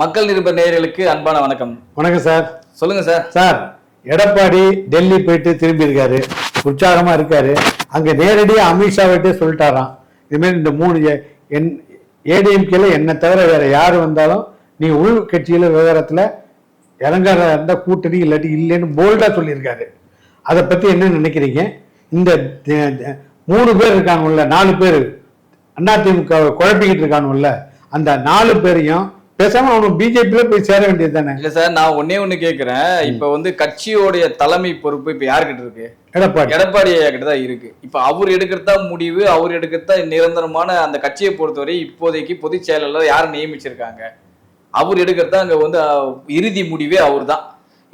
மக்கள் நிருபர் நேயர்களுக்கு அன்பான வணக்கம். வணக்கம் சார். சொல்லுங்க சார். சார் எடப்பாடி டெல்லி போயிட்டு திரும்பி இருக்காரு. உற்சாகமா இருக்காரு. அங்க நேரடியா அமித்ஷாவிட்டே சொல்லிட்டாராம். இதுமாரி இந்த மூணு என் ஏடிஎம்கேல என்னை தவிர வேற யார் வந்தாலும் நீ உள் கட்சியில விவகாரத்துல இறங்காத இருந்தா கூட்டணி இல்லாட்டி இல்லைன்னு போல்டா சொல்லியிருக்காரு. அதை பத்தி என்ன நினைக்கிறீங்க? இந்த மூணு பேர் இருக்காங்கல்ல நாலு பேர் அதிமுக குழப்பிக்கிட்டு இருக்கானுல்ல அந்த நாலு பேரையும் பேசாம அவனுக்கு பிஜேபியில போய் சேர வேண்டியது தானே? இல்ல சார் நான் ஒன்னே ஒண்ணு கேக்குறேன். இப்ப வந்து கட்சியோடைய தலைமை பொறுப்பு இப்ப யாருக்கிட்ட இருக்கு? எடப்பாடி. எடப்பாடி கிட்ட தான் இருக்கு. இப்ப அவர் எடுக்கிறதா முடிவு அவர் எடுக்கிறதா நிரந்தரமான அந்த கட்சியை பொறுத்தவரை இப்போதைக்கு பொதுச் செயலாளர் யார் நியமிச்சிருக்காங்க? அவர் எடுக்கிறதா அங்க வந்து இறுதி முடிவே அவர் தான்.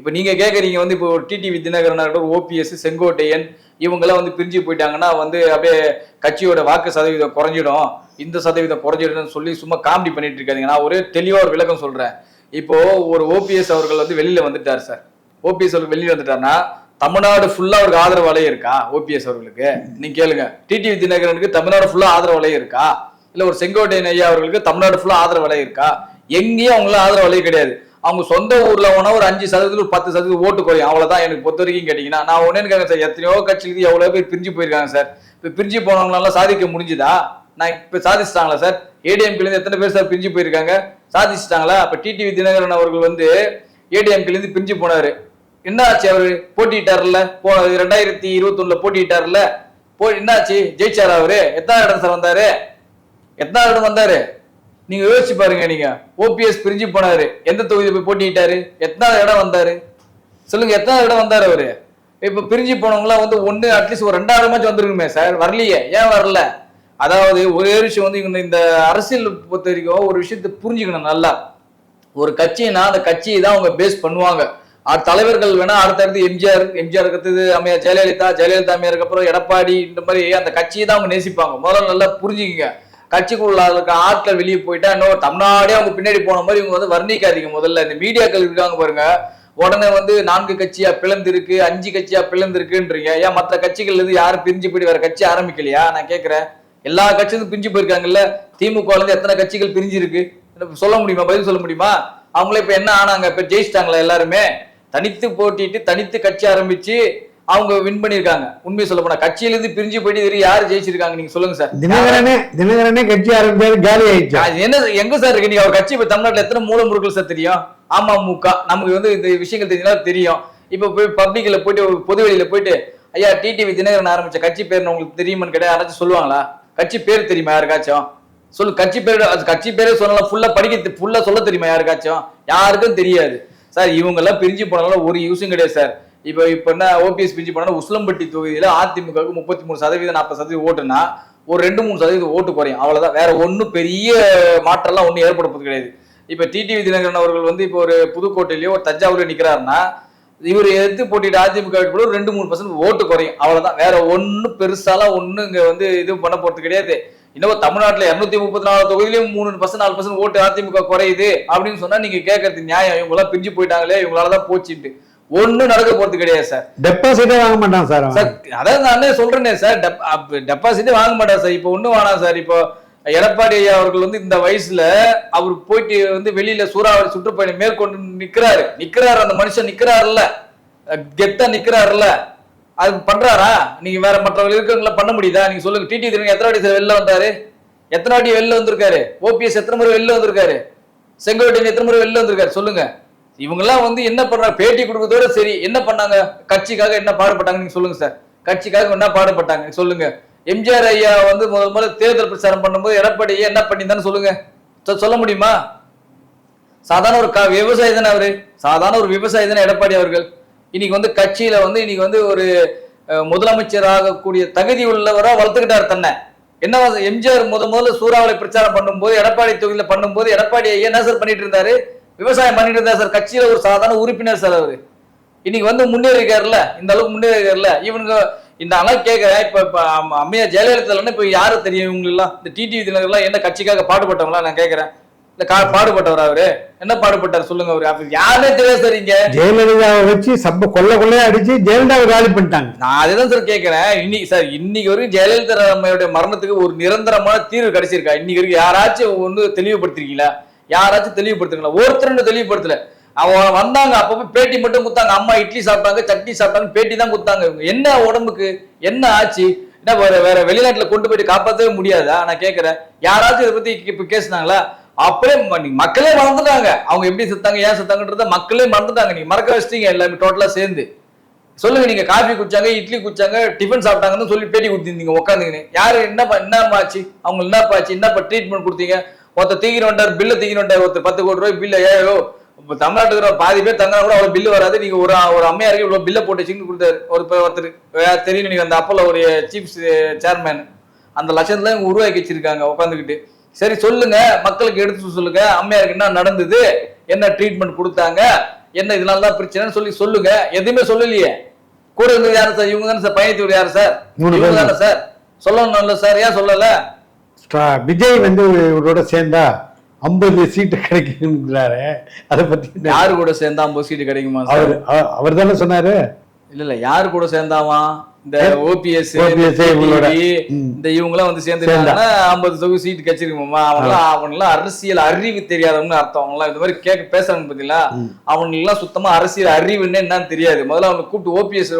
இப்ப நீங்க கேக்குறீங்க வந்து இப்போ டிடிவி தினகரன் ஓபிஎஸ் செங்கோட்டையன் இவங்கெல்லாம் வந்து பிரிஞ்சு போயிட்டாங்கன்னா வந்து அப்படியே கட்சியோட வாக்கு சதவீதம் குறைஞ்சிடும். இந்த சதவீதம் குறைஞ்சிடும்னு சொல்லி சும்மா காமெடி பண்ணிட்டு இருக்காதிங்க. நான் ஒரு தெளிவாக ஒரு விளக்கம் சொல்கிறேன் இப்போ ஒரு ஓபிஎஸ் அவர்கள் வந்து வெளியில் வந்துட்டார் சார் ஓபிஎஸ் அவர்கள் வெளியில் வந்துட்டார்னா தமிழ்நாடு ஃபுல்லாக அவருக்கு ஆதரவு இருக்கா ஓபிஎஸ் அவர்களுக்கு? நீங்க கேளுங்க. டிடிவி தினகரனுக்கு தமிழ்நாடு ஃபுல்லாக ஆதரவு இருக்கா? இல்லை ஒரு செங்கோட்டையன் ஐயா அவர்களுக்கு தமிழ்நாடு ஃபுல்லாக ஆதரவு இருக்கா? எங்கேயும் அவங்களாம் ஆதரவு கிடையாது. அவங்க சொந்த ஊர்ல போனா ஒரு அஞ்சு சதவீதம் ஒரு பத்து சதவீதம் ஓட்டு குறையும். அவ்வளவுதான் எனக்கு பொறுத்த வரைக்கும் கேட்டீங்கன்னா நான் ஒண்ணு கேட்கறேன் சார் எத்தனையோ கட்சிக்கு எவ்வளவு பேர் பிரிஞ்சு போயிருக்காங்க சார் இப்ப பிரிஞ்சு போனவங்களால சாதிக்க முடிஞ்சுதா? நான் இப்ப சாதிச்சிட்டாங்களா சார்? ஏடிஎம்கேல இருந்து எத்தனை பேர் சார் பிரிஞ்சு போயிருக்காங்க? சாதிச்சிட்டாங்களா? அப்ப டிடிவி தினகரன் அவர்கள் வந்து ஏடிஎம்கேல இருந்து பிரிஞ்சு போனாரு. என்ன ஆச்சு அவர்? போட்டிட்டாருல்ல போ ரெண்டாயிரத்தி இருபத்தி ஒண்ணுல போ என்னாச்சு? ஜெயிச்சார் அவரு? எத்தனை இடம் சார் வந்தாரு? எத்தனை இடம் வந்தாரு? நீங்க யோசிச்சு பாருங்க நீங்க. ஓபிஎஸ் பிரிஞ்சு போனாரு. எந்த தொகுதி போய் போட்டிட்டாரு எத்தனாவது இடம் வந்தாரு? சொல்லுங்க எத்தனாவது இடம் வந்தாரு அவரு? இப்ப பிரிஞ்சு போனவங்களாம் வந்து ஒன்னு அட்லீஸ்ட் ஒரு ரெண்டாயிரமாச்சும் வந்திருக்குமே சார். வரலையே. ஏன் வரல? அதாவது ஒரே விஷயம் வந்து இவங்க இந்த அரசியல் பொறுத்த வரைக்கும் ஒரு விஷயத்தை புரிஞ்சுக்கணும் நல்லா. ஒரு கட்சினா அந்த கட்சியை தான் அவங்க பேஸ் பண்ணுவாங்க. தலைவர்கள் வேணா அடுத்தடுத்து எம்ஜிஆர் எம்ஜிஆர் அடுத்தது அம்மையார் ஜெயலலிதா ஜெயலலிதா அம்மையாருக்கு அப்புறம் எடப்பாடி இந்த மாதிரி அந்த கட்சியை தான் அவங்க நேசிப்பாங்க. முதல்ல நல்லா புரிஞ்சுக்கங்க. கட்சிக்குள்ள இருக்க ஆட்கள் வெளியே போயிட்டா இன்னும் தமிழ்நாடே அவங்க பின்னாடி போன மாதிரி இவங்க வந்து வர்ணிக்காதீங்க முதல்ல. இந்த மீடியாக்கள் இருக்காங்க பாருங்க. உடனே வந்து நான்கு கட்சியா பிளந்திருக்கு அஞ்சு கட்சியா பிளந்திருக்குன்றீங்க. ஏன் மற்ற கட்சிகள்ல இருந்து யாரும் பிரிஞ்சு போயிட்டு வேற கட்சி ஆரம்பிக்கலையா? நான் கேட்கிறேன் எல்லா கட்சியும் பிரிஞ்சு போயிருக்காங்கல்ல? திமுக இருந்து எத்தனை கட்சிகள் பிரிஞ்சு இருக்கு சொல்ல முடியுமா? பதில் சொல்ல முடியுமா? அவங்களே இப்ப என்ன ஆனாங்க? இப்ப ஜெயிச்சிட்டாங்களா எல்லாருமே? தனித்து போட்டிட்டு தனித்து கட்சி ஆரம்பிச்சு அவங்க வின் பண்ணிருக்காங்க உண்மையை சொல்ல போனா கட்சியில இருந்து பிரிஞ்சு போயிட்டு இது யாரு ஜெயிச்சிருக்காங்க? நீங்க சொல்லுங்க சார். தினகரனே தினகரனே கட்சி ஆரம்பிச்சாரு காலி ஆயிடுச்சு. என்ன எங்க சார் இருக்கு? நீங்க ஒரு கட்சி இப்ப தமிழ்நாட்டுல எத்தனை மூல முருகல் சார் தெரியும்? அமமுக. நமக்கு வந்து இந்த விஷயங்கள் தெரிஞ்சா தெரியும். இப்ப போய் பப்ளிக்ல போயிட்டு ஒரு பொது வெளியில போயிட்டு ஐயா டிடிவி தினகரன் ஆரம்பிச்ச கட்சி பேர் உங்களுக்கு தெரியுமான்னு கேட்டா யாராச்சும் சொல்லுவாங்களா? கட்சி பேர் தெரியுமா யாருக்காச்சும்? சொல்லு கட்சி பேர் அது கட்சி பேரே சொல்லலாம். ஃபுல்லா படிக்க ஃபுல்லா சொல்ல தெரியுமா யாருக்காச்சும்? யாருக்கும் தெரியாது. சார் இவங்க எல்லாம் பிரிஞ்சு போனாலும் ஒரு யூஸும் கிடையாது சார். இப்போ இப்போ என்ன ஓபிஎஸ் பிரிஞ்சு போனாலும் உசிலம்பட்டி தொகுதியில அதிமுகவுக்கு முப்பத்தி மூணு சதவீதம் நாற்பது சதவீதம் ஓட்டுனா ஒரு ரெண்டு மூணு சதவீதம் ஓட்டு குறையும். அவ்வளவுதான். வேற ஒன்றும் பெரிய மாற்றம்லாம் ஒன்றும் ஏற்படுறது கிடையாது. இப்போ டிடிவி தினகரன் அவர்கள் வந்து இப்போ ஒரு புதுக்கோட்டையிலயோ ஒரு தஞ்சாவூர்லயோ நிக்கிறாருன்னா இவர் எதிர்த்து போட்டிட்டு அதிமுக ஒரு ரெண்டு மூணு பர்சன்ட் ஓட்டு குறையும். அவ்வளவுதான். வேற ஒன்றும் பெருசாலாம் ஒன்றும் இங்க வந்து இது பண்ண போறது கிடையாது. இன்னும் தமிழ்நாட்டுல இருநூத்தி முப்பத்தி நாலு தொகுதியிலும் மூணு பர்சன்ட் நாலு பர்சன்ட் ஓட்டு அதிமுக குறையுது அப்படின்னு சொன்னா நீங்க கேட்கறது நியாயம். இவங்க எல்லாம் பிரிஞ்சு போயிட்டாங்களே இவங்களாலதான் போச்சுட்டு ஒண்ணும் நடக்க போறது கிடையாது சார். டெபாசிட்டே வாங்க மாட்டான் சார். சார் அதாவது நானே சொல்றேனே சார். டெபாசிட்டே வாங்க மாட்டார் சார். இப்போ ஒண்ணும் வேணாம் சார். இப்போ எடப்பாடி ஐயா அவர்கள் வந்து இந்த வயசுல அவர் போயிட்டு வந்து வெளியில சூறாவளி சுற்றுப்பயணம் மேற்கொண்டு நிக்கிறாரு. நிக்கிறாரு அந்த மனுஷன் நிக்கிறாருல்ல. கெத்தா நிக்கிறாருல்ல. அது பண்றாரா? நீங்க வேற மற்றவங்க இருக்கிறவங்கள பண்ண முடியுதா? நீங்க சொல்லுங்க. டிடி திரும்ப எத்தனை வாட்டி சார் வெளில வந்தாரு? எத்தனை வாட்டி வெளில வந்திருக்காரு? ஓபிஎஸ் எத்தனை முறை வெளில வந்திருக்காரு? செங்கோட்டையன் எத்தனை முறை வெளில வந்திருக்காரு? சொல்லுங்க. இவங்கெல்லாம் வந்து என்ன பண்றாங்க? பேட்டி கொடுக்கறதோட சரி. என்ன பண்ணாங்க? கட்சிக்காக என்ன பாடுபட்டாங்க நீங்க சொல்லுங்க சார். கட்சிக்காக என்ன பாடுபட்டாங்க? சொல்லுங்க. எம்ஜிஆர் ஐயா வந்து முதல் முதல்ல தேர்தல் பிரச்சாரம் பண்ணும்போது எடப்பாடி ஐயா என்ன பண்ணியிருந்தான்னு சொல்லுங்க. சொல்ல முடியுமா? சாதாரண ஒரு க- விவசாயி தானே அவரு. சாதாரண ஒரு விவசாயி தானே எடப்பாடி அவர்கள். இன்னைக்கு வந்து கட்சியில வந்து இன்னைக்கு வந்து ஒரு அஹ், முதலமைச்சர் ஆகக்கூடிய தகுதி உள்ளவராக வளர்த்துக்கிட்டார் தன்னை. என்ன எம்ஜிஆர் முத முதல்ல சூறாவளி பிரச்சாரம் பண்ணும்போது எடப்பாடி தொகுதியில் பண்ணும்போது எடப்பாடி ஐயா என்ன சார் பண்ணிட்டு இருந்தாரு? விவசாயம் பண்ணிட்டு இருந்தார் சார் கட்சியில ஒரு சாதாரண உறுப்பினர் சார் அவரு. இன்னைக்கு வந்து முன்னேறி இந்த அளவுக்கு முன்னேறிக்காருல இருக்காருல்ல இந்த அளவு கேட்கிறேன் இப்ப இப்ப அம்- அம்மையா ஜெயலலிதா இப்ப யாரு தெரியும் இவங்க எல்லாம் இந்த டிடிவி தினகர்லாம் என்ன கட்சிக்காக பாடுபட்டவங்களா நான் கேட்கிறேன் கா- பாடுபட்டவர் அவரு? என்ன பாடுபட்டார் சொல்லுங்க அவரு? யாருனே தெரியாது சார் இங்க. ஜெயலலிதாவை வச்சு சப்ப கொல்ல கொள்ளையா அடிச்சு ஜெயலலிதாவை காலி பண்ணிட்டாங்க. நான் அதுதான் சார் கேட்கிறேன் இன்னைக்கு சார் இன்னைக்கு வரைக்கும் ஜெயலலிதா அம்மையோட மரணத்துக்கு ஒரு நிரந்தரமான தீர்வு கிடைச்சிருக்கா? இன்னைக்கு வரைக்கும் யாராச்சும் ஒண்ணு தெளிவுபடுத்திருக்கீங்களா? யாராச்சும் தெளிவுபடுத்துங்களா? ஒருத்தர் தெளிவுபடுத்தல. அவன் வந்தாங்க அப்பப்போ பேட்டி மட்டும் கொடுத்தாங்க. அம்மா இட்லி சாப்பிட்டாங்க சட்னி சாப்பிட்டாங்க பேட்டி தான் கொடுத்தாங்க என்ன உடம்புக்கு? என்ன ஆச்சு? என்ன வேற வேற வெளிநாட்டுல கொண்டு போயிட்டு காப்பாற்றவே முடியாதா. நான் கேட்கறேன் யாராச்சும் இதை பத்தி இப்ப பேசுனாங்களா அப்படியே நீ மக்களே மறந்துட்டாங்க. அவங்க எப்படி செத்தாங்க ஏன் செத்தாங்கன்றத மக்களே மறந்துட்டாங்க. நீங்க மறக்க வச்சிட்டீங்க எல்லாமே டோட்டலா சேர்ந்து. சொல்லுங்க நீங்க காஃபி குடிச்சாங்க இட்லி குடிச்சாங்க டிஃபன் சாப்பிட்டாங்கன்னு சொல்லி பேட்டி கொடுத்திருந்தீங்க உட்காந்துங்கன்னு யாரு என்ன என்ன ஆச்சு? அவங்க என்னப்பா ஆச்சு? என்னப்பா ட்ரீட்மெண்ட் கொடுத்தீங்க? ஒருத்தர் தூக்கிட்டு வந்தார் பில்லு தூக்கிட்டு வந்தார் ஒருத்தர் பத்து கோடி ரூபாய் பில்ல ஏயோ இப்போ தமிழ்நாட்டுக்கு பாதி பேர் தங்கினா கூட அவ்வளவு பில்லு வராது. நீங்க ஒரு ஒரு அம்மையாருக்கு இவ்வளவு பில்ல போட்டு வச்சுன்னு கொடுத்தாரு. ஒரு ஒருத்தர். யார் தெரியும் நீங்க அந்த அப்போல ஒரு சீஃப் சேர்மேன் அந்த லட்சத்துல இவங்க உருவாக்கி வச்சிருக்காங்க உட்காந்துக்கிட்டு சரி சொல்லுங்க. மக்களுக்கு எடுத்து சொல்லுங்க. அம்மையாருக்கு என்ன நடந்தது? என்ன ட்ரீட்மெண்ட் கொடுத்தாங்க? என்ன இதனால தான் பிரச்சனைன்னு சொல்லி சொல்லுங்க. எதுவுமே சொல்லலையே. கூட இருந்தது யாரு சார்? இவங்க தானே சார்? பயணித்தவர் யாரு சார்? இவங்க தானே சார்? சொல்லணும்ல சார். ஏன் சொல்லல? விஜய் வந்து இவரோட சேர்ந்தா ஐம்பது சீட்டு கிடைக்குங்கிறாரு அதை பத்தி? யாரு கூட சேர்ந்தா ஐம்பது சீட்டு கிடைக்குமா அவர் அவர் தானே சொன்னாரு? இல்ல இல்ல யாரு கூட சேர்ந்தாவா? இந்த ஓபிஎஸ். இந்த இவங்கலாம் வந்து சேர்ந்துருந்தாங்கன்னா ஐம்பது தொகுதி சீட்டு கிடைச்சிருக்குமாமா? அவங்களாம் அவங்களாம் அரசியல் அறிவு தெரியாதவங்கன்னு அர்த்தம். அவங்களாம் இந்த மாதிரி கேட்க பேசுறாங்க பாத்தீங்களா? அவங்களுக்கு எல்லாம் சுத்தமா அரசியல் அறிவுன்னு என்னன்னு தெரியாது. முதல்ல அவங்க கூப்பிட்டு ஓபிஎஸ்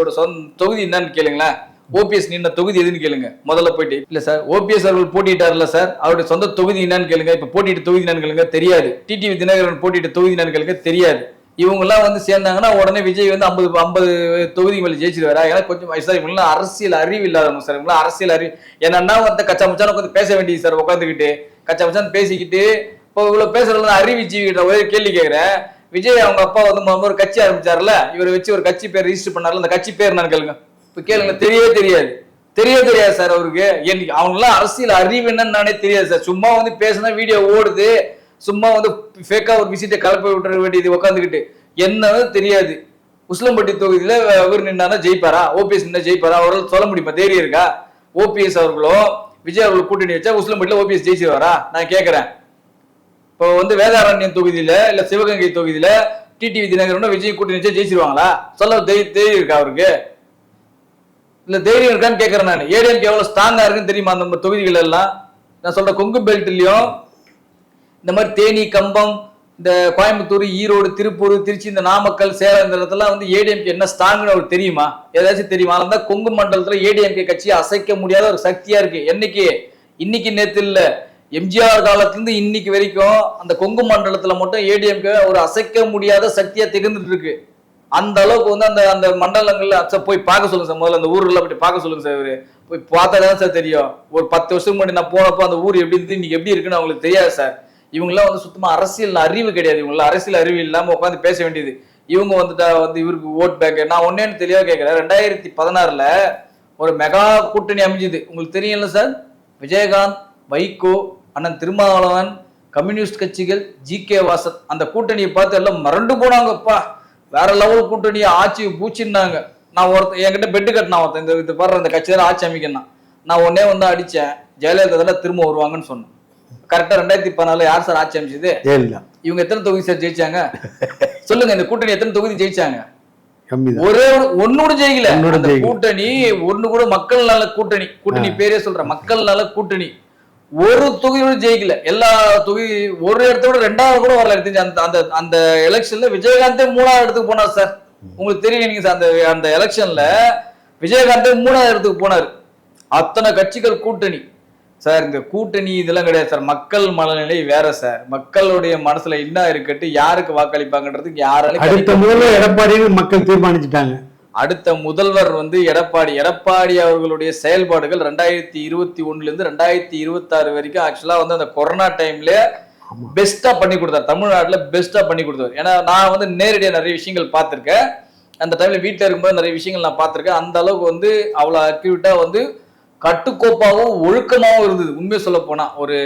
தொகுதி என்னன்னு கேளுங்களேன். ஓபிஎஸ் நின்ன தொகுதி எதுன்னு கேளுங்க. முதல்ல போயிட்டு. இல்ல சார் ஓபிஎஸ் அவர்கள் போட்டிட்டார்ல சார் அவருடைய சொந்த தொகுதி என்னன்னு கேளுங்க. இப்ப போட்டிட்டு தொகுதி என்னன்னு கேளுங்க தெரியாது. டிடிவி தினகரன் போட்டிட்டு தொகுதி என்னன்னு கேளுங்க தெரியாது. இவங்க எல்லாம் வந்து சேர்ந்தாங்கன்னா உடனே விஜய் வந்து ஐம்பது ஐம்பது தொகுதி மேல ஜெயிச்சிருவாரா? ஏன்னா கொஞ்சம் சார் இவங்களாம் அரசியல் அறிவு இல்லாதவங்க சார் இவங்களாம் அரசியல் அறிவு. என்னன்னா வந்து கச்சா மச்சான் உட்காந்து பேச வேண்டியது சார் உட்காந்துக்கிட்டு கச்சா மச்சான் பேசிக்கிட்டு இப்போ இவ்வளவு பேசுறதுல அறிவு ஜீவிகிட்ட ஒரே கேள்வி கேட்கிறேன். விஜய் அவங்க அப்பா வந்து ஒரு கட்சி ஆரம்பிச்சார்ல? இவரை வச்சு ஒரு கட்சி பேர் ரிஜிஸ்டர் பண்ணார்ல? அந்த கட்சி பேர் நான் கேளுங்க. இப்ப கேளுங்க தெரியவே தெரியாது. தெரியவே தெரியாது சார் அவருக்கு. எனக்கு அவங்களாம் அரசியல் அறிவு என்னன்னு நானே தெரியாது சார். சும்மா வந்து பேசினா வீடியோ ஓடுது. சும்மா வந்து ஃபேக்கா ஒரு விஷயத்தை கலப்பி விட்டுற வேண்டியது உட்காந்துக்கிட்டு என்னன்னு தெரியாது. உஸ்லம்பட்டி தொகுதியில இவர் நின்னா ஜெயிப்பாரா? ஓபிஎஸ் நின்னா ஜெயிப்பாரா? அவரால் சொல்ல முடியுமா? தைரியம் இருக்கா? ஓபிஎஸ் அவர்களோ விஜய் அவர்கள் கூட்டணி வச்சா உஸ்லம்பட்டியில ஓபிஎஸ் ஜெயிச்சிருவாரா? நான் கேட்கறேன் இப்போ வந்து வேதாரண்யம் தொகுதியில இல்ல சிவகங்கை தொகுதியில டிடிவி தினகரன் விஜய் கூட்டணி வச்சா ஜெயிச்சிருவாங்களா? சொல்ல தைரியம் இருக்கா அவருக்கு. இல்ல தைரியம் இருக்கான்னு கேட்குறேன் நான். ஏடிஎம்கே எவ்வளவு ஸ்ட்ராங்கா இருக்குன்னு தெரியுமா? அந்த தொகுதிகள் எல்லாம் நான் சொல்ற கொங்கு பெல்ட்லயும் இந்த மாதிரி தேனி கம்பம் இந்த கோயம்புத்தூர் ஈரோடு திருப்பூர் திருச்சி இந்த நாமக்கல் சேலம் இந்த இடத்துல வந்து ஏடிஎம்கே என்ன ஸ்ட்ராங்னு அவருக்கு தெரியுமா? ஏதாச்சும் தெரியுமா? அதனால கொங்கு மண்டலத்துல ஏடிஎம்கே கட்சி அசைக்க முடியாத ஒரு சக்தியா இருக்கு. என்னைக்கு? இன்னைக்கு நேத்து இல்ல. எம்ஜிஆர் காலத்துலேருந்து இன்னைக்கு வரைக்கும் அந்த கொங்கு மண்டலத்துல மட்டும் ஏடிஎம்கே ஒரு அசைக்க முடியாத சக்தியா திகழ்ந்துட்டு இருக்கு. அந்த அளவுக்கு வந்து அந்த அந்த மண்டலங்கள்ல சார் போய் பார்க்க சொல்லுங்க சார். முதல்ல அந்த ஊர்ல போய் பார்க்க சொல்லுங்க சார் இவரு. போய் பார்த்தா தான் சார் தெரியும். ஒரு பத்து வருஷத்துக்கு முன்னாடி நான் போனப்போ அந்த ஊர் எப்படி இருந்து இன்னைக்கு எப்படி இருக்குன்னு அவங்களுக்கு தெரியாது சார். இவங்கெல்லாம் வந்து சுத்தமா அரசியல் அறிவு கிடையாது. இவங்களாம் அரசியல் அறிவு இல்லாம உட்காந்து பேச வேண்டியது. இவங்க வந்துட்டா வந்து இவருக்கு ஓட் பேங்க் நான் ஒன்னேன்னு தெளிவா கேட்கிறேன் ரெண்டாயிரத்தி பதினாறுல ஒரு மெகா கூட்டணி அமைஞ்சுது. உங்களுக்கு தெரியும்ல சார்? விஜயகாந்த் வைகோ அண்ணன் திருமாவளவன் கம்யூனிஸ்ட் கட்சிகள் ஜி கே வாசன். அந்த கூட்டணியை பார்த்து எல்லாம் மறண்டு போனாங்கப்பா. வேற லெவல் கூட்டணி ஆட்சி பூச்சின்னாங்க. நான் ஒருத்தன் என்கிட்ட பெட்டு கட்டினா ஒருத்தன். இந்த இது பாரு அந்த கட்சி ஆட்சி அமைக்கணும் நான் உடனே வந்து அடிச்சேன். ஜெயலலிதா தான் திரும்ப வருவாங்கன்னு சொன்னேன். கரெக்டா ரெண்டாயிரத்தி பதினாலுல யார் சார் ஆட்சி அமைச்சது? இவங்க எத்தனை தொகுதி சார் ஜெயிச்சாங்க? சொல்லுங்க இந்த கூட்டணி எத்தனை தொகுதி ஜெயிச்சாங்க? ஒரே ஒரு ஒன்னோட ஜெயிக்கல. கூட்டணி ஒண்ணு கூட மக்கள் நல கூட்டணி. கூட்டணி பேரே சொல்றேன். மக்கள் நல கூட்டணி. ஒரு தொகுதியோட ஜெயிக்கல. எல்லா தொகுதி ஒரு இடத்தோட ரெண்டாவது கூட வரல. எடுத்துச்சு அந்த அந்த அந்த எலெக்ஷன்ல விஜயகாந்தே மூணாவது இடத்துக்கு போனார் சார். உங்களுக்கு தெரியும் நீங்க அந்த அந்த எலெக்ஷன்ல விஜயகாந்தே மூணாவது இடத்துக்கு போனார். அத்தனை கட்சிகள் கூட்டணி. சார் இந்த கூட்டணி இதெல்லாம் கிடையாது சார். மக்கள் மனநிலை வேற சார். மக்களுடைய மனசுல என்ன இருக்கட்டு யாருக்கு வாக்களிப்பாங்கன்றதுக்கு முதல்ல எடப்பாடின்னு மக்கள் தீர்மானிச்சுட்டாங்க. அடுத்த முதல்வர் வந்து எடப்பாடி. எடப்பாடி அவர்களுடைய செயல்பாடுகள் ரெண்டாயிரத்தி இருபத்தி ஒண்ணுல இருந்து ரெண்டாயிரத்தி இருபத்தி ஆறு வரைக்கும் ஆக்சுவலா வந்து அந்த கொரோனா டைம்ல பெஸ்டா பண்ணி கொடுத்தார். தமிழ்நாட்டுல பெஸ்டா பண்ணி கொடுத்தார் ஏன்னா நான் வந்து நேரடியா நிறைய விஷயங்கள் பார்த்திருக்கேன். அந்த டைம்ல வீட்ல இருக்கும்போது நிறைய விஷயங்கள் நான் பார்த்திருக்கேன். அந்த அளவுக்கு வந்து அவ்வளவு அக்யூட்டா வந்து கட்டுக்கோப்பாகவும் ஒழுக்கமாகவும் இருந்தது. உண்மையை சொல்ல போனா. ஒரு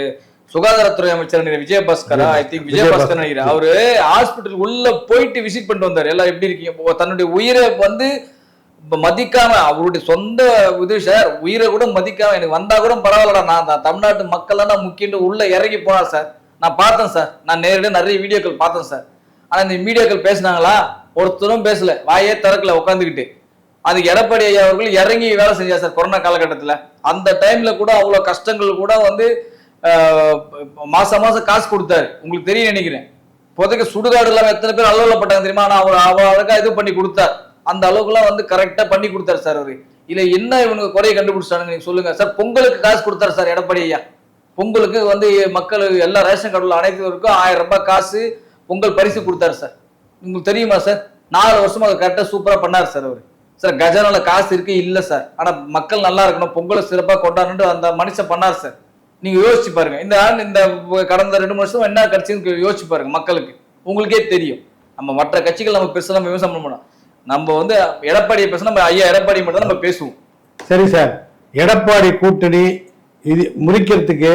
சுகாதாரத்துறை அமைச்சர் விஜயபாஸ்கரா ஐ திங்க் விஜயபாஸ்கர் நினைக்கிறேன் அவரு ஹாஸ்பிட்டல் உள்ள போயிட்டு விசிட் பண்ணிட்டு வந்தாரு. எல்லாம் எப்படி இருக்கீங்க? தன்னுடைய உயிரை வந்து மதிக்காம அவருடைய சொந்த இது சார் உயிரை கூட மதிக்காம எனக்கு வந்தா கூட பரவாயில்லடா. நான் தமிழ்நாட்டு மக்கள் தான் முக்கியம் உள்ள இறங்கி போனார் சார் நான் பார்த்தேன் சார் நான் நேரடியாக நிறைய வீடியோக்கள் பார்த்தேன் சார் ஆனா இந்த மீடியாக்கள் பேசினாங்களா? ஒருத்தரும் பேசல. வாயே திறக்கல உட்காந்துக்கிட்டு அதுக்கு எடப்பாடி ஐயா அவர்கள் இறங்கி வேலை செஞ்சார் சார் கொரோனா காலகட்டத்துல. அந்த டைம்ல கூட அவ்வளவு கஷ்டங்கள் கூட வந்து மாசம் மாசம் காசு கொடுத்தாரு. உங்களுக்கு தெரியும் நினைக்கிறேன். இப்போதைக்கு சுடுகாடு இல்லாம எத்தனை பேர் அலுவலப்பட்டாங்க தெரியுமா? ஆனா அவர் அவர் அழகா இது பண்ணி கொடுத்தார். அந்த அளவுக்குலாம் வந்து கரெக்டா பண்ணி கொடுத்தாரு சார் அவரு. இல்ல என்ன இவனுக்கு குறைய கண்டுபிடிச்சானுங்க நீங்க சொல்லுங்க. சார் பொங்கலுக்கு காசு கொடுத்தாரு சார் எடப்பாடி ஐயா. பொங்கலுக்கு வந்து மக்கள் எல்லா ரேஷன் கார்டுல அனைத்துக்கும் ஆயிரம் ரூபாய் காசு பொங்கல் பரிசு கொடுத்தாரு சார். உங்களுக்கு தெரியுமா சார்? நாலு வருஷமா அதை கரெக்டாக சூப்பரா பண்ணாரு சார் அவர். சார் கஜானால காசு இருக்கு இல்ல சார். ஆனா மக்கள் நல்லா இருக்கணும். பொங்கலை சிறப்பா கொண்டாடணும்னு அந்த மனுஷன் பண்ணார் சார். நீங்க யோசிச்சு பாருங்க. இந்த இந்த கடந்த ரெண்டு மூணு வருஷம் என்ன கட்சின்னு யோசிச்சு பாருங்க மக்களுக்கு. உங்களுக்கே தெரியும். நம்ம மற்ற கட்சிகள் நம்ம பெருசா நம்ம விமர்சனம் பண்ண நம்ம வந்து எடப்பாடியை பேச நம்ம ஐயா எடப்பாடி மட்டும் தான் நம்ம பேசுவோம். சரி சார். எடப்பாடி கூட்டணி இது முடிக்கிறதுக்கு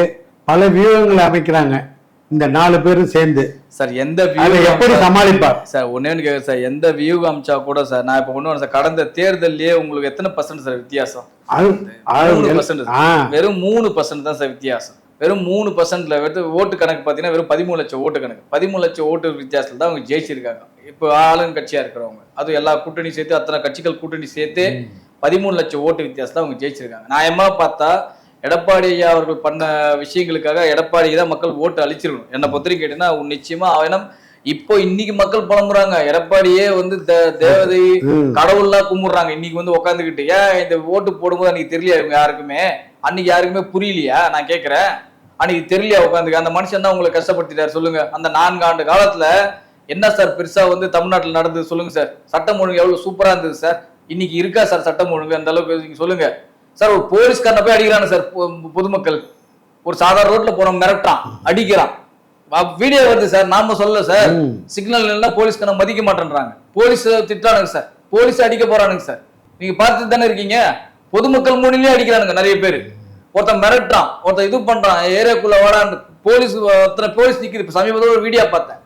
பல வியூகங்களை அமைக்கிறாங்க. இந்த நாலு பேரும் சேர்ந்து. சார் எந்த எப்படி சமாளிப்பார்? சார் ஒன்னே கேட்குறேன் சார். எந்த வியூ அமிச்சா கூட சார் நான் இப்போ ஒன்று சார் கடந்த தேர்தல்லையே உங்களுக்கு எத்தனை பர்சன்ட் சார் வித்தியாசம்? வெறும் மூணு பர்சன்ட் தான் சார் வித்தியாசம். வெறும் மூணு பர்சன்ட்ல வந்து ஓட்டு கணக்கு பார்த்தீங்கன்னா வெறும் பதிமூணு லட்சம் ஓட்டு கணக்கு. பதிமூணு லட்சம் ஓட்டு வித்தியாசத்தில் தான் அவங்க ஜெயிச்சிருக்காங்க. இப்போ ஆளுங்க கட்சியா இருக்கிறவங்க. அது எல்லா கூட்டணி சேர்த்து அத்தனை கட்சிகள் கூட்டணி சேர்த்து பதிமூணு லட்சம் ஓட்டு வித்தியாசத்தில் அவங்க ஜெயிச்சிருக்காங்க. நியாயமா பார்த்தா எடப்பாடி ஐயா அவர்கள் பண்ண விஷயங்களுக்காக எடப்பாடி தான் மக்கள் ஓட்டு அளிச்சிருக்கணும். என்னை பொறுத்தவரைக்கும் கேட்டீங்கன்னா நிச்சயமா அவனம் இப்போ இன்னைக்கு மக்கள் புலம்புறாங்க. எடப்பாடியே வந்து தேவதை. கடவுள்லாம் கும்பிடுறாங்க. இன்னைக்கு வந்து உட்காந்துக்கிட்டு ஏன் இந்த ஓட்டு போடும்போது அன்னைக்கு தெரியல யாருக்குமே? அன்னைக்கு யாருக்குமே புரியலையா? நான் கேக்குறேன். அன்னைக்கு தெரியலையா உட்காந்துக்க அந்த மனுஷன் தான் உங்களை கஷ்டப்படுத்திட்டாரு. சொல்லுங்க. அந்த நான்கு ஆண்டு காலத்துல என்ன சார் பெருசா வந்து தமிழ்நாட்டுல நடந்தது சொல்லுங்க சார்? சட்டம் ஒழுங்கு எவ்வளவு சூப்பரா இருந்தது சார்? இன்னைக்கு இருக்கா சார் சட்டம் ஒழுங்கு? அந்த அளவுக்கு சொல்லுங்க. சார் ஒரு போலீஸ்காரனை போய் அடிக்கிறாங்க சார் பொதுமக்கள். ஒரு சாதாரண ரோட்ல போறோம் மிரட்டான் அடிக்கிறான். வீடியோ வருது சார் நாம சொல்லல சார். சிக்னல் எல்லாம் போலீஸ்காரன் மதிக்க மாட்டேன்றாங்க. Police திட்டானுங்க sir. போலீஸ் அடிக்க போறானுங்க சார். நீங்க பார்த்துட்டு தானே இருக்கீங்க? பொதுமக்கள் மூணிலே அடிக்கிறானுங்க நிறைய பேர். ஒருத்தன் மிரட்டுறான் ஒருத்தன் இது பண்றான் ஏரியாக்குள்ள வாடான்னு. போலீஸ் ஒருத்தனை போலீஸ் நிக்குது. இப்ப சமீபத்தில் ஒரு வீடியோ பார்த்தேன்.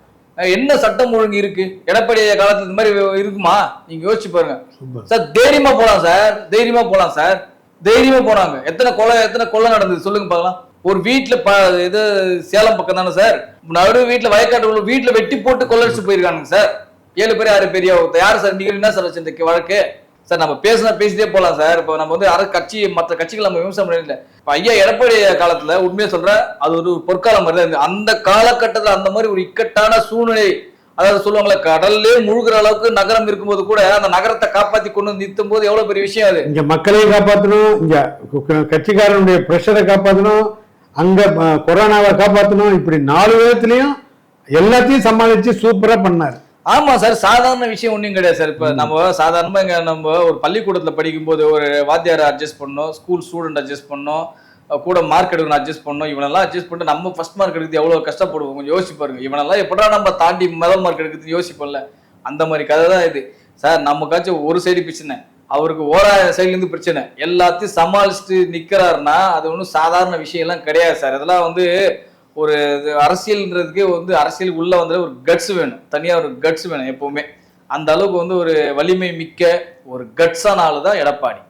என்ன சட்டம் ஒழுங்கு இருக்கு? எடப்பாடி காலத்துல இந்த மாதிரி இருக்குமா? நீங்க யோசிச்சு பாருங்க. சார் தைரியமா போலாம் சார் தைரியமா போலாம் சார். தைரியமா போனாங்க எத்தனை கொலை எத்தனை கொலை நடந்தது சொல்லுங்க பார்க்கலாம். ஒரு வீட்டுல ப இது சேலம் பக்கம் தானே சார்? நடு வீட்டுல வயக்காட்டு வீட்டுல வெட்டி போட்டு கொள்ளடிச்சு போயிருக்கானுங்க சார். ஏழு பேர் ஆறு பேர் யார் சார்? நீங்க என்ன சார் வச்சிருந்த வழக்கு? சார் நம்ம பேசினா பேசிட்டே போலாம் சார். இப்போ நம்ம வந்து அரசு கட்சி மற்ற கட்சிகள் நம்ம விமர்சனம் பண்ணல இப்போ ஐயா எடப்பாடி காலத்துல உண்மையா சொல்கிறேன் அது ஒரு பொற்காலம் மாதிரி தான் அந்த காலகட்டத்துல அந்த மாதிரி ஒரு இக்கட்டான சூழ்நிலை அதாவது சொல்லுவாங்களே கடல்லே முழுகிற அளவுக்கு நகரம் இருக்கும்போது கூட அந்த நகரத்தை காப்பாத்தி கொண்டு நிறுத்தும் போது எவ்வளவு பெரிய விஷயம் அது? இங்க மக்களையும் காப்பாற்றணும் இங்க கட்சிக்காரனுடைய ப்ரெஷரை காப்பாற்றணும் அங்க கொரோனாவை காப்பாற்றணும் இப்படி நாலு விதத்துலயும் எல்லாத்தையும் சமாளிச்சு சூப்பரா பண்ணார். ஆமா சார் சாதாரண விஷயம் ஒன்றும் கிடையாது சார். இப்போ நம்ம சாதாரணமா இங்க நம்ம ஒரு பள்ளிக்கூடத்துல படிக்கும்போது ஒரு வாத்தியாரை அட்ஜஸ்ட் பண்ணோம் ஸ்கூல் ஸ்டூடெண்ட் அட்ஜஸ்ட் பண்ணோம் கூட மார்க் எடுக்கணும் அட்ஜஸ்ட் பண்ணணும். இவனெல்லாம் அட்ஜஸ்ட் பண்ணிட்டு நம்ம ஃபர்ஸ்ட் மார்க் எடுக்கிறது எவ்வளோ கஷ்டப்படுவோம்? கொஞ்சம் யோசிச்சு பாருங்க. இவனெல்லாம் எப்படா நம்ம தாண்டி முதல் மார்க் எடுக்கிறது யோசிப்போம்ல. அந்த மாதிரி கதை தான் இது. சார் நமக்காச்சும் ஒரு சைடு பிரச்சனை. அவருக்கு ஓராயிரம் சைட்லேருந்து பிரச்சனை. எல்லாத்தையும் சமாளிச்சுட்டு நிற்கிறாருன்னா அது ஒன்றும் சாதாரண விஷயம்லாம் கிடையாது சார். அதெல்லாம் வந்து ஒரு இது அரசியல்ன்றதுக்கே வந்து அரசியல் உள்ளே வந்து ஒரு கட்ஸ் வேணும். தனியாக ஒரு கட்ஸ் வேணும் எப்போவுமே. அந்த அளவுக்கு வந்து ஒரு வலிமை மிக்க ஒரு கட்ஸான ஆளு தான் எடப்பாடி.